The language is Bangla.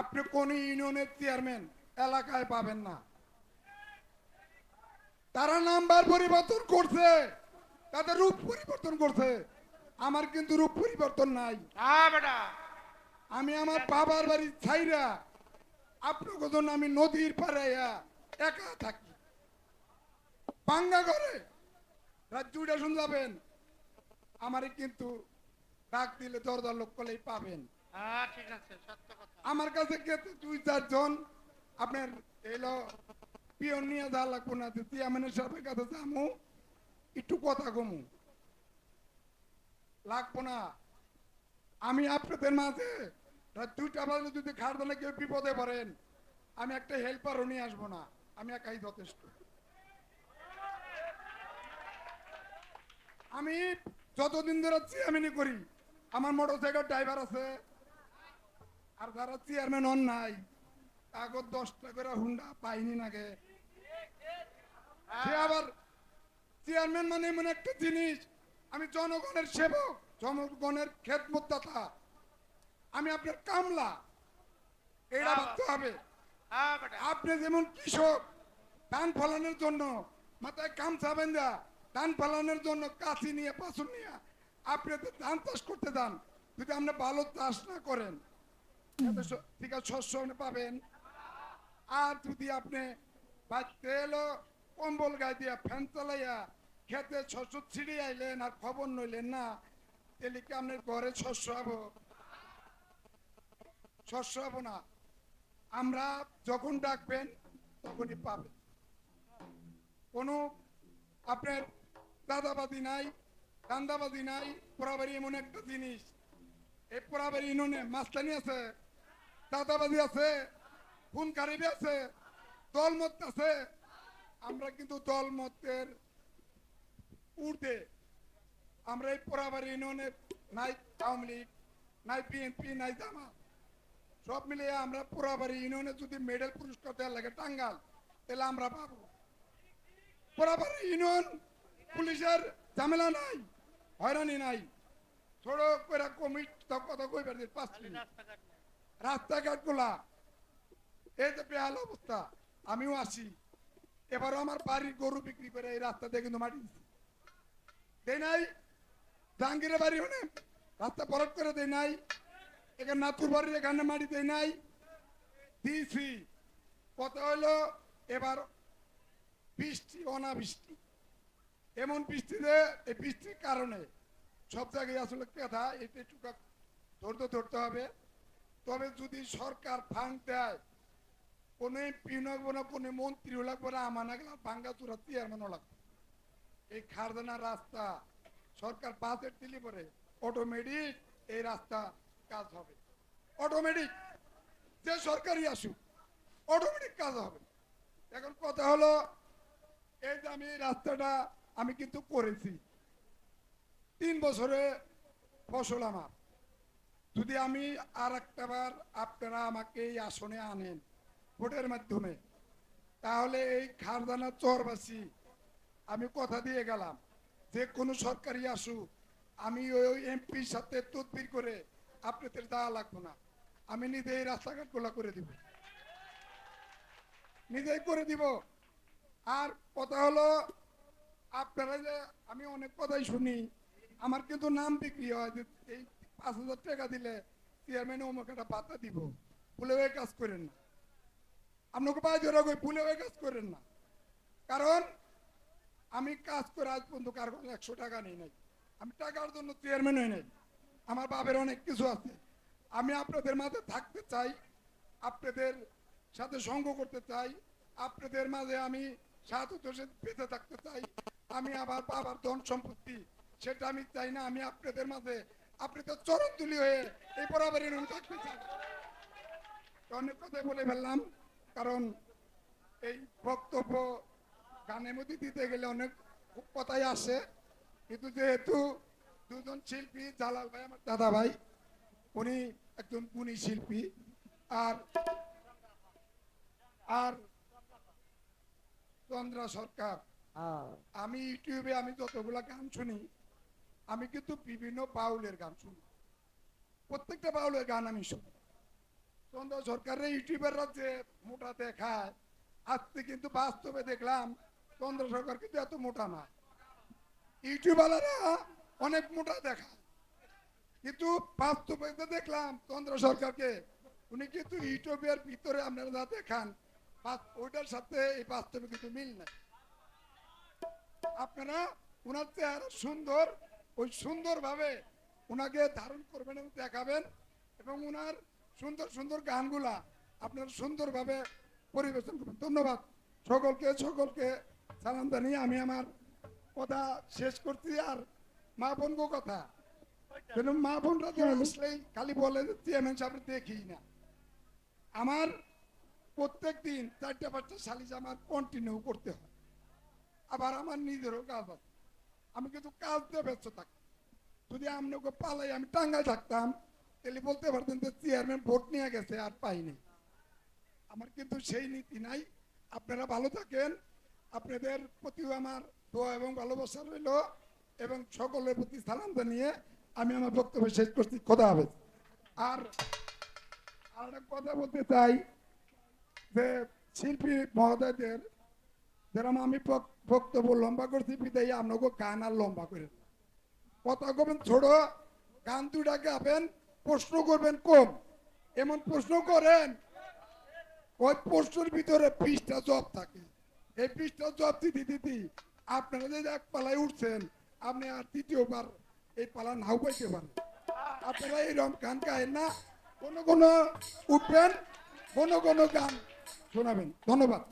আপনি কোন ইউনিয়নের চেয়ারম্যান এলাকায় পাবেন না। তারা নাম্বার পরিবর্তন করছে তাদের রূপ পরিবর্তন করছে। আমার কিন্তু রূপ পরিবর্তন নাই। আমি আমার বাবার বাড়ির ছাইরা আপনার জন্য আমি নদীর পাড়ে একা থাকি। বাঙ্গা করে রাত দুইটা শুন যাবেন আমারে কিন্তু ডাক দিলে দরদার লোক করলেই পাবেন। হ্যাঁ আমার কাছে গেছে দুই, চারজন? আপনার এলো, পিয়ন নিয়ে যা লাগবো না চেয়ারম্যানের সাহেবের কাছে যামু, একটু কথা কমু। লাগবো না। আমি আপনাদের মাঝে দুইটা বাজে যদি খাড়দানে কেউ বিপদে পড়েন, আমি একটা হেল্পারও নিয়ে আসব না। আমি একাই যথেষ্ট। আমি যতদিন ধরে চেয়ারম্যানই করি, আমার মোটর সাইকেল ড্রাইভার আছে আর যারা চেয়ারম্যান হন নাই তাগর দশটা করে হুন্ডা পাইনি নাগে সে আবার চেয়ারম্যান মানে এমন একটা জিনিস আমি জনগণের সেবক জনগণের খেদমতদাতা। আমি আপনার কামলা এটা ভাবতে হবে। হ্যাঁ আপনি যেমন কৃষক ধান ফলানোর জন্য মাথায় গামছা বেঁধা ধান ফলানোর জন্য কাছি নিয়ে পাথর নিয়ে আপনি তো ধান চাষ করতে যান। যদি আপনি ভালো চাষ না করেন আর যদি আপনি কম্বল দিয়া ফ্যান চালাইয়া খেতে শস্য ছিঁড়ে আইলেন আর খবর নইলেন না, তাহলে কি আপনার ঘরে শস্য শস্য না। আমরা যখন ডাকবেন, তখনই পাবেন। কোনো আপনার দাদাবাদি নাই দান্দাবাদি নাই, পোড়াবাড়ি এমন একটা জিনিস। এই পোড়াবাড়ি ইউনিয়নে মাস্তানি আছে দাদাবাদি আছে খুন কারিবি আছে, দলমত আছে। আমরা কিন্তু দলমতের উর্ধে আমরা এই পোড়াবাড়ি ইউনিয়নে নাই আওয়ামী লীগ, নাই বিএনপি, নাই জামাত সব মিলিয়ে আমরা পোড়াবাড়ি ইউনিয়নে যদি মেডেল পুরস্কার দেওয়ার লাগে টাঙ্গাল, তাহলে আমরা পাবো। পোড়াবাড়ি ইউনিয়ন পুলিশের ঝামেলা নাই, হয়রানি নাই। ছোট করে কমিট কথা কইবার পাঁচ মিনিট। রাস্তাঘাটগুলা এই যে বেহাল অবস্থা, আমিও আসি। এবারও আমার বাড়ির গরু বিক্রি করে এই রাস্তা দিয়ে কিন্তু মাটি দেয় নাই? জাহাঙ্গীরের বাড়ি হনে রাস্তা বরফ করে দেয় নাই। এখানে নাতুর বাড়ির এখানে মাটি দেয় নাই। দিয়েছি। কথা হলো এবার বৃষ্টি, অনাবৃষ্টি। এমন বৃষ্টিতে এই বৃষ্টির কারণে সব জায়গায় আসলে কথা এটা একটু ধরতে ধরতে হবে। তবে যদি সরকার ফান্ড দেয়, কোন এমপি লাগবো না, কোন মন্ত্রীও লাগবো না, আমার গেলে ভাঙ্গা চূড়া চেয়ারম্যানও লাগবে। এই খারদানা রাস্তা, সরকার বাজেট দিলে পরে অটোমেটিক এই রাস্তা কাজ হবে। অটোমেটিক যে সরকারি আসুক অটোমেটিক কাজ হবে। এখন কথা হলো, এই যে আমি রাস্তাটা আমি কিন্তু করেছি, তিন বছরে ফসল আমার। যদি আমি আর একটা বার আপনারা আমাকে এই আসনে আনেন ভোটের মাধ্যমে, তাহলে এই খারদানা চরবাসী, আমি কথা দিয়ে গেলাম, যে কোনো সরকারি আসুক, আমি ওই এমপির সাথে তদবির করে আপনাদের দেওয়া লাগবো না। আমি নিজে এই রাস্তাঘাটগুলো করে দিব। নিজেই করে দিব। আর কথা হলো, আপনারা যে, আমি অনেক কথাই শুনি, আমার কিন্তু নাম বিক্রি হয়, যে এই পাঁচ হাজার টাকা দিলে চেয়ারম্যান অমুক একটা পাতা দিব। ভুলে হয়ে কাজ করেন না। আপনাকে পায়ে জোরা কই ভুলে হয়ে কাজ করেন না। কারণ আমি কাজ করে আজ পর্যন্ত কার কাছে একশো টাকা নেই নাই। আমি টাকার জন্য চেয়ারম্যান হই নাই। আমার বাপের অনেক কিছু আছে। আমি আপনাদের মাঝে থাকতে চাই, আপনাদের সাথে সঙ্গ করতে চাই, আপনাদের মাঝে আমি সাত দোষে থাকতে চাই। আমি আমার বাবার ধন সম্পত্তি, সেটা আমি চাই না। আমি আপনাদের মাঝে আপনাদের চরণ তুলি হয়ে এই বরাবর এরকম থাকতে চাই তো অনেক কথাই বলে ফেললাম কারণ এই বক্তব্য গানের মধ্যে দিতে গেলে অনেক কথাই আসে। কিন্তু যেহেতু দুজন শিল্পী জালাল ভাই আমার দাদা ভাই উনি একজন গুণী শিল্পী আর আর চন্দ্রা সরকার। আমি ইউটিউবে আমি যতগুলা গান শুনি আমি কিন্তু বিভিন্ন বাউলের গান শুনি। প্রত্যেকটা বাউলের গান আমি শুনি। চন্দ্র সরকারের ইউটিউবের যে মোটা দেখায়, আজকে কিন্তু বাস্তবে দেখলাম চন্দ্র সরকার কিন্তু এত মোটা না। ইউটিউবালারা অনেক মোটা দেখায়। কিন্তু বাস্তবে দেখলাম চন্দ্র সরকারকে, উনি কিন্তু ইউটিউবের ভিতরে আপনারা যা দেখান ওইটার সাথে এই বাস্তবে কিন্তু মিল নাই। আপনারা ওনার চেহারা সুন্দর ওই সুন্দরভাবে ওনাকে ধারণ করবেন এবং দেখাবেন এবং ওনার সুন্দর সুন্দর গানগুলা আপনারা সুন্দরভাবে পরিবেশন করবেন। ধন্যবাদ সকলকে সকলকে সালাম জানিয়ে আমি আমার কথা শেষ করছি আর মা বোনগো কথা। মা বোনরা তো আসলেই খালি বলে চেয়ারম্যান সাহেব দেখি না। আমার প্রত্যেক দিন চারটা পাঁচটা সালিশ আমার কন্টিনিউ করতে হয়। আবার আমার নিজেরও কাজ আছে। আমি কিন্তু কাজ দিয়ে ব্যস্ত থাকি যদি আপনাকে পালাই, আমি টাঙ্গায় থাকতাম, তাহলে বলতে পারতেন যে চেয়ারম্যান ভোট নিয়ে গেছে, আর পাইনি। আমার কিন্তু সেই নীতি নাই। আপনারা ভালো থাকেন। আপনাদের প্রতিও আমার দোয়া এবং ভালোবাসা রইল এবং সকলের প্রতি সালাম জানিয়ে আমি আমার বক্তব্য শেষ করছি। কথা হবে আর আর কথা বলতে চাই যে শিল্পী মহোদয়দের যেরকম আমি বক- বক্তব্য লম্বা করছি, বিদায় আপনাকে গান আর লম্বা করে কথা কবেন, ছোট গান দুটা গাবেন প্রশ্ন করবেন, কম। এমন প্রশ্ন করেন, ওই প্রশ্নের ভিতরে পৃষ্ঠা জব থাকে। এই পৃষ্ঠা জব দিতে দিতে আপনারা যদি এক পালায় উঠছেন, আপনি আর তৃতীয়বার এই পালা নাও পাইতে পারেন। আপনারা এইরকম গান গায়েন না, কোনো কোনো উঠবেন, কোনো কোনো গান শোনাবেন ধন্যবাদ।